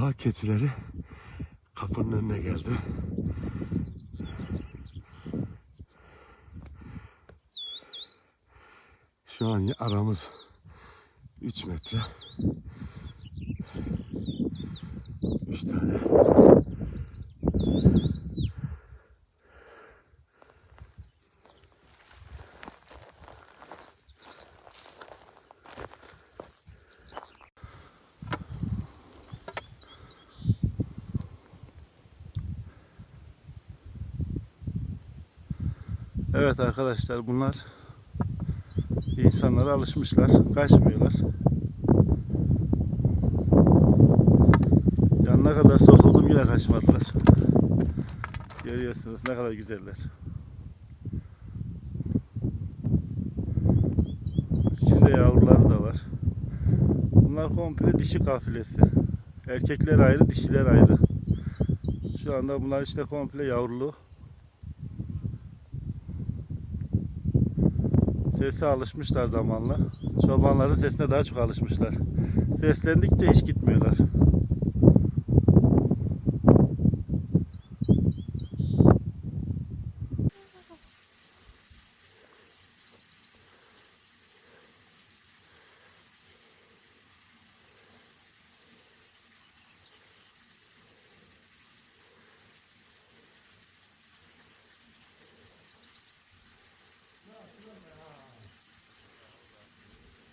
dağ keçileri kapının önüne geldi. Şu an aramız 3 metre. Evet arkadaşlar bunlar insanlara alışmışlar. Kaçmıyorlar. Yanına kadar sokuldum yine kaçmadılar. Görüyorsunuz ne kadar güzeller. İçinde yavruları da var. Bunlar komple dişi kafilesi. Erkekler ayrı, dişiler ayrı. Şu anda bunlar işte komple yavrulu. Sese alışmışlar zamanla. Çobanların sesine daha çok alışmışlar. Seslendikçe hiç gitmiyorlar. Yeah.